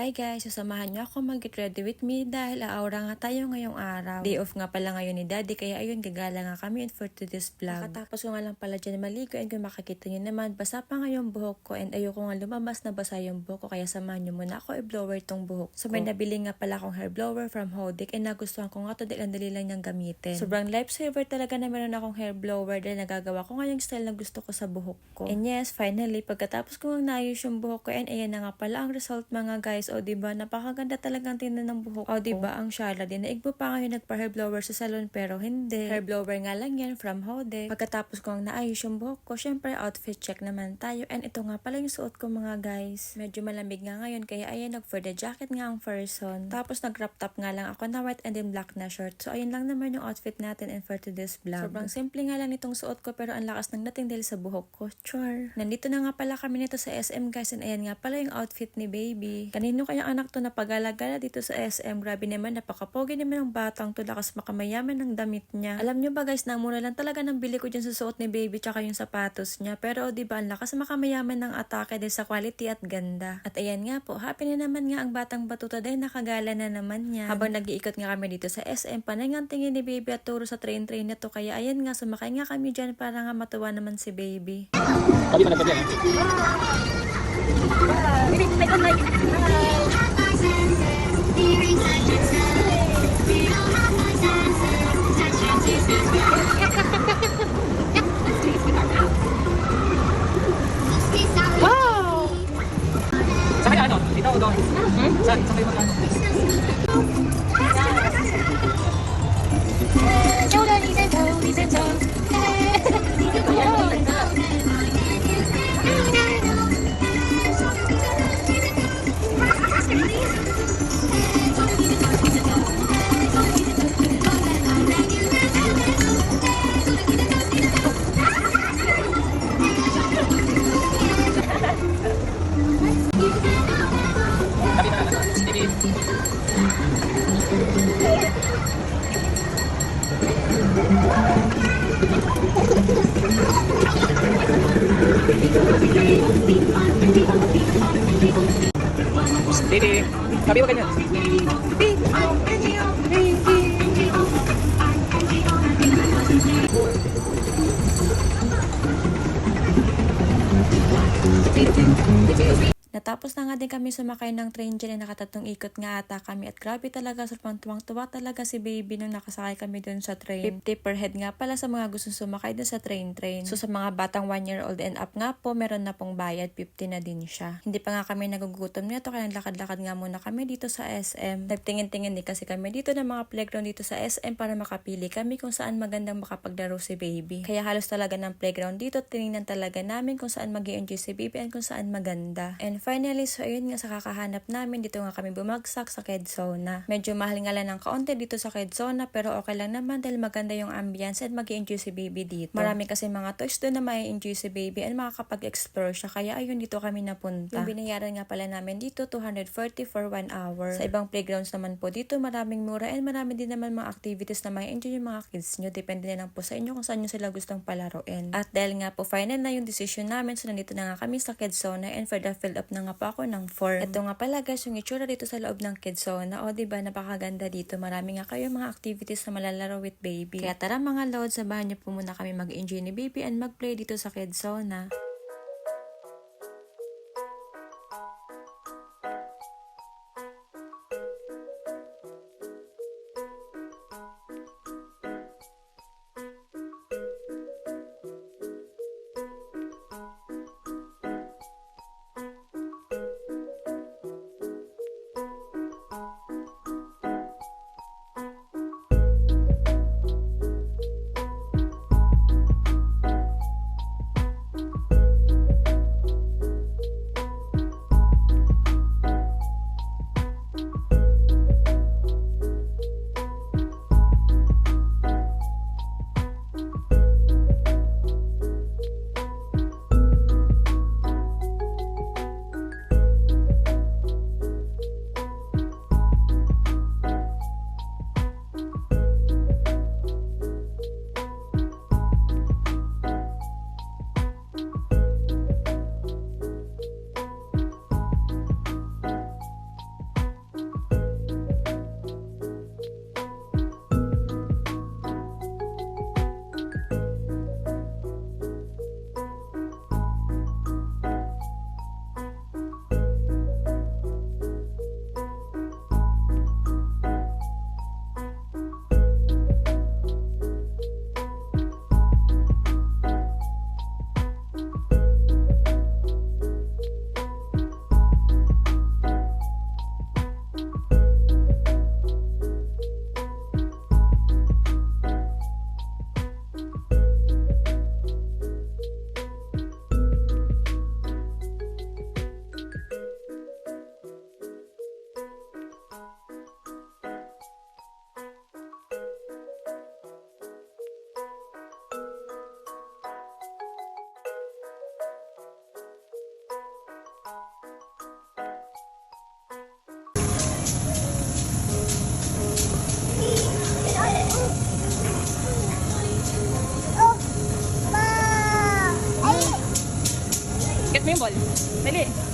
Hi guys, sasamahan niyo ako mag-get ready with me dahil aawra nga tayo ngayong araw. Day off nga pala ngayon ni daddy kaya ayun gagala nga kami and for today's vlog. Nakatapos ko nga lang pala dyan maligo and kung makikita niyo naman basa pa nga yung buhok ko and ayoko nga lumabas na basa yung buhok ko kaya samahan niyo muna ako i-blower tong buhok. So may nabili nga pala akong hair blower from Hodik and nagustuhan ko nga to dahil ang dali lang niyang gamitin. Sobrang lifesaver talaga na meron akong hair blower dahil nagagawa ko nga yung style na gusto ko sa buhok ko. And yes, finally pagkatapos ko nga naayos yung buhok ko and ayan na nga pala ang result mga guys. O diba, napakaganda talagang tingnan ng buhok ko. O diba, ang Shala din. Naigbo pa ngayon nagpa-hair blower sa salon pero hindi. Hair blower nga lang yan from Hode. Pagkatapos ko nga naayos yung buhok ko, syempre outfit check naman tayo. And ito nga pala yung suot ko mga guys. Medyo malamig nga ngayon kaya ayan nag for the jacket nga ang person. Tapos nag crop top nga lang ako na white and then black na short. So ayun lang naman yung outfit natin and for today's vlog. Sobrang simple nga lang itong suot ko pero ang lakas ng dating dahil sa buhok ko. Char. Nandito na nga pala kami nito sa SM guys and ayan nga pala yung outfit ni baby. Kanino kayang anak to na pag-alagala dito sa SM? Grabe naman, napakapogi naman ng batang to. Lakas makamayaman ng damit niya. Alam nyo ba guys, na muna lang talaga ng bili ko dyan sa suot ni baby tsaka yung sapatos niya. Pero o diba, ang lakas makamayaman ng atake dahil sa quality at ganda. At ayan nga po, happy na naman nga ang batang batuta dahil nakagala na naman niya. Habang nag-iikot nga kami dito sa SM, panay nga tingin ni baby at turo sa train-train na to. Kaya ayan nga, sumakay nga kami dyan para nga matuwa naman si baby. Kami pa nagkabyan. Sa Baby, kami wag ganyan. Natapos na nga din kami sumakay ng train dyan na nakatatlong ikot nga ata kami at grabe talaga sobrang tuwang-tuwa talaga si baby nung nakasakay kami dun sa train. 50 per head nga pala sa mga gustong sumakay dun sa train train. So sa mga batang 1 year old and up nga po meron na pong bayad 50 na din siya. Hindi pa nga kami nagugutom nito kaya lakad-lakad nga muna kami dito sa SM. Nagtingin-tingin din kasi kami dito ng mga playground dito sa SM para makapili kami kung saan magandang makapaglaro si baby. Kaya halos talaga ng playground dito tinignan talaga namin kung saan mag enjoy si baby and kung saan maganda. And finally, so ayun nga sa kakahanap namin, dito nga kami bumagsak sa Quezona. Medyo mahal nga lang ng kaunti dito sa Quezona pero okay lang naman dahil maganda yung ambience and mag enjoy si baby dito. Marami kasi mga toys doon na may enjoy si baby and makakapag-explore siya kaya ayun dito kami napunta. Yung binayaran nga pala namin dito, 240 for 1 hour. Sa ibang playgrounds naman po dito, maraming mura and marami din naman mga activities na may enjoy yung mga kids nyo. Depende na lang po sa inyo kung saan nyo sila gustong palaruin. At dahil nga po final na yung decision namin, so nandito na nga kami sa Quezona and for the fill up na nga po ako ng form. Ito nga pala guys, yung itsura dito sa loob ng Quezona. O diba, napakaganda dito. Marami nga kayo mga activities na malalaro with baby. Kaya tara mga load, sabahan niyo po muna kami mag-enjoy ni baby and mag-play dito sa Quezona. Dali,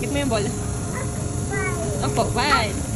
hit mo yung ball. Opo, bye.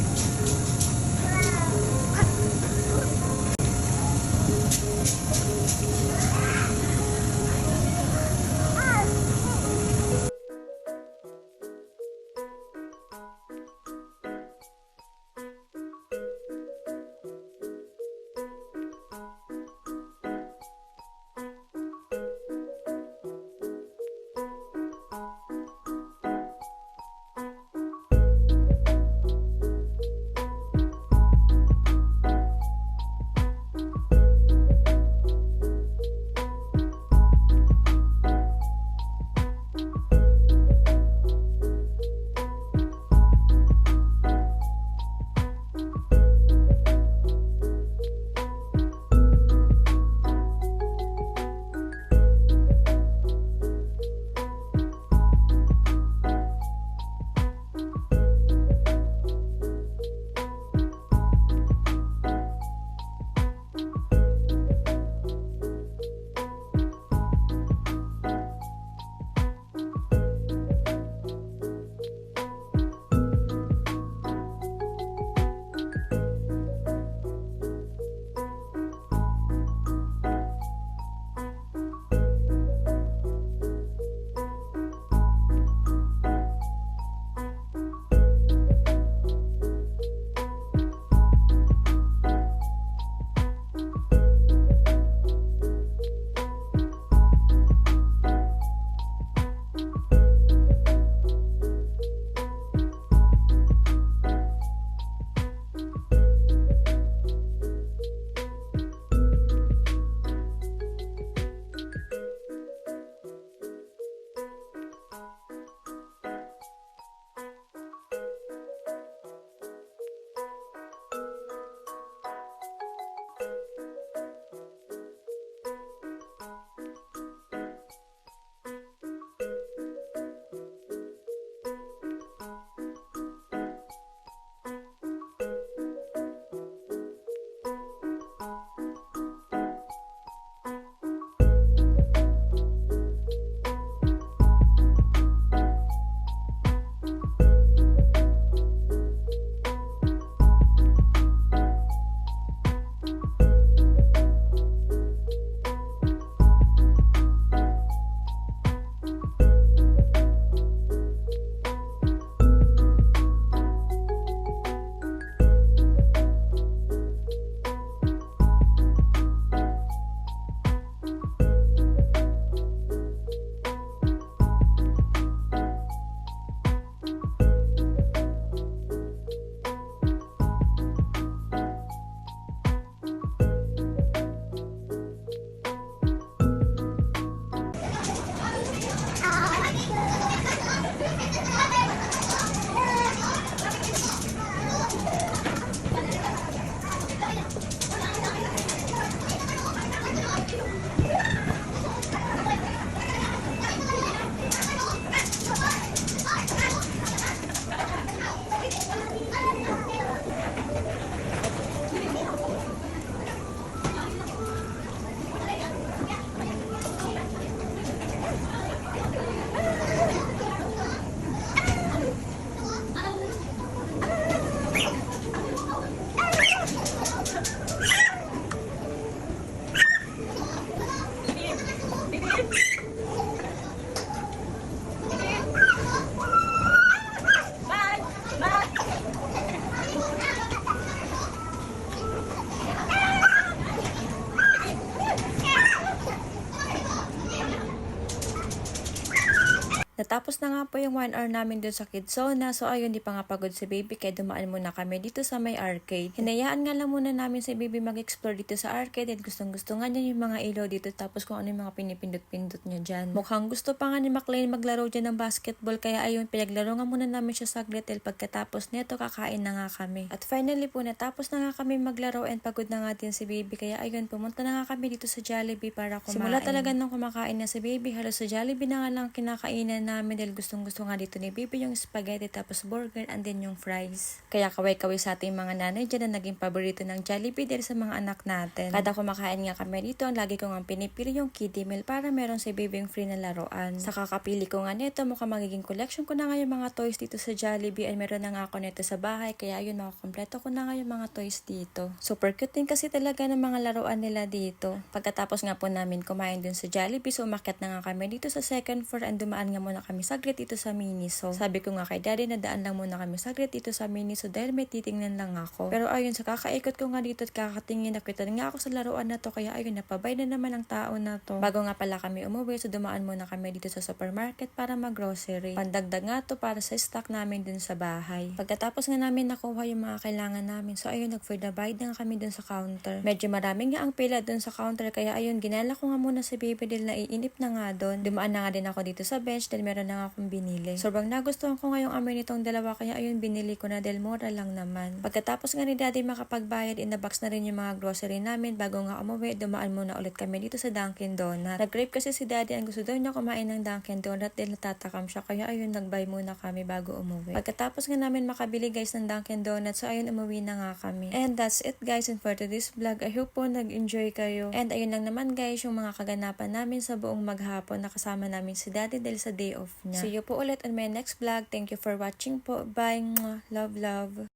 Natapos na nga po yung 1 hour namin dun sa Kidzona. So ayun, di pa nga pagod si baby kaya dumaan muna kami dito sa may arcade. Hinayaan nga lang muna namin si baby mag-explore dito sa arcade at gustong gusto nga niya yung mga ilaw dito tapos kung ano yung mga pinipindot-pindot niya dyan. Mukhang gusto pa nga ni McLean maglaro dyan ng basketball kaya ayun, pinaglaro nga muna namin siya saglit dahil pagkatapos neto kakain na nga kami. At finally po, natapos na nga kami maglaro and pagod na nga din si baby kaya ayun, pumunta na nga kami dito sa Jollibee para kumain. Simula talaga nung kumakain na si baby, halos sa Jollibee na nga lang kinakainan namin namin dahil gustong gusto nga dito ni Bibi yung spaghetti tapos burger and then yung fries. Kaya kaway-kaway sa ating mga nanay dyan na naging paborito ng Jollibee dahil sa mga anak natin. Kada kumakain nga kami dito, ang lagi ko nga pinipili yung kiddie meal para meron si Bibi yung free na laruan. Sa kakapili ko nga nito, mukhang magiging collection ko na nga yung mga toys dito sa Jollibee and meron na nga ako nito sa bahay kaya yun makakompleto ko na nga yung mga toys dito. Super cute din kasi talaga ng mga laruan nila dito. Pagkatapos nga po namin kumain dun sa Jollibee, so umakyat na nga kami dito sa second floor and dumaan nga muna kami saglit dito sa Miniso. Sabi ko nga kay daddy na daan lang muna kami saglit dito sa Miniso dahil may titingnan lang ako. Pero ayun, sa kakaikot ko nga dito at kakatingin, nakita nga ako sa laruan na to kaya ayun, napabay na naman ang tao na to. Bago nga pala kami umuwi, so dumaan muna kami dito sa supermarket para mag-grocery. Pandagdag nga to para sa stock namin dun sa bahay. Pagkatapos nga namin nakuha yung mga kailangan namin, so ayun, nag-food abide na nga kami dun sa counter. Medyo maraming nga ang pila dun sa counter, kaya ayun, ginala ko nga muna si baby dahil naiinip na nga dun. Dumaan na nga din ako dito sa bench dahil meron na nga akong binili. Sobrang nagustuhan ko nga yung amoy nitong dalawa, kaya ayun, binili ko na dahil mura lang naman. Pagkatapos nga ni daddy makapagbayad, in the box na rin yung mga grocery namin. Bago nga umuwi, dumaan muna ulit kami dito sa Dunkin Donut. Nag-crave kasi si daddy, ang gusto daw niya kumain ng Dunkin Donut dahil natatakam siya. Kaya ayun, nag-buy muna kami bago umuwi. Pagkatapos nga namin makabili guys ng Dunkin Donut, so ayun, umuwi na nga kami. And that's it guys, and for today's vlog, I hope po nag-enjoy kayo. And ayun lang naman guys, yung mga kaganapan namin sa buong maghapon, nakasama namin si daddy dahil sa day off niya. See you po ulit on my next vlog. Thank you for watching po. Bye! Love, love.